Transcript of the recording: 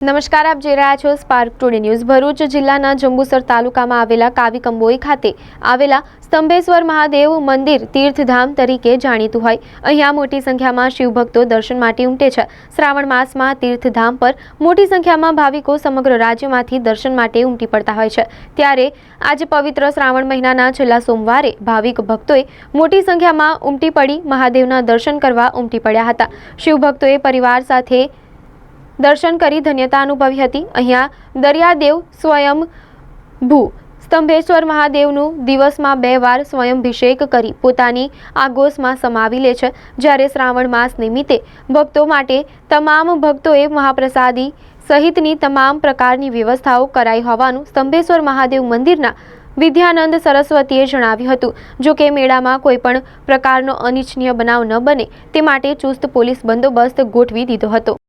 નમસ્કાર, આપ જોઈ રહ્યા છો સ્પાર્ક ટુડે ન્યૂઝ ભરૂચ જિલ્લાના જંબુસર તાલુકામાં આવેલા કાવી કંબોઈ ખાતે આવેલા સ્તંભેશ્વર મહાદેવ મંદિર તીર્થધામ તરીકે જાણીતું હોય. અહીંયા મોટી સંખ્યામાં શિવભક્તો દર્શન માટે ઉમટે છે. શ્રાવણ માસમાં તીર્થધામ પર મોટી સંખ્યામાં ભાવિકો સમગ્ર રાજ્યમાંથી દર્શન માટે ઉમટી પડતા હોય છે. ત્યારે આજે પવિત્ર શ્રાવણ મહિનાના છેલ્લા સોમવારે ભાવિક ભક્તોએ મોટી સંખ્યામાં ઉમટી પડી મહાદેવના દર્શન કરવા ઉમટી પડ્યા હતા. શિવભક્તોએ પરિવાર સાથે દર્શન કરી ધન્યતા અનુભવી હતી. અહીંયા દરિયાદેવ સ્વયં ભૂ સ્તંભેશ્વર મહાદેવનું દિવસમાં બે વાર સ્વયંભિષેક કરી પોતાની આગોશમાં સમાવી લે છે. જ્યારે શ્રાવણ માસ નિમિત્તે ભક્તો માટે તમામ ભક્તોએ મહાપ્રસાદી સહિતની તમામ પ્રકારની વ્યવસ્થાઓ કરાઈ હોવાનું સ્તંભેશ્વર મહાદેવ મંદિરના વિદ્યાનંદ સરસ્વતીએ જણાવ્યું હતું. જો કે મેળામાં કોઈપણ પ્રકારનો અનિચ્છનીય બનાવ ન બને તે માટે ચુસ્ત પોલીસ બંદોબસ્ત ગોઠવી દીધો હતો.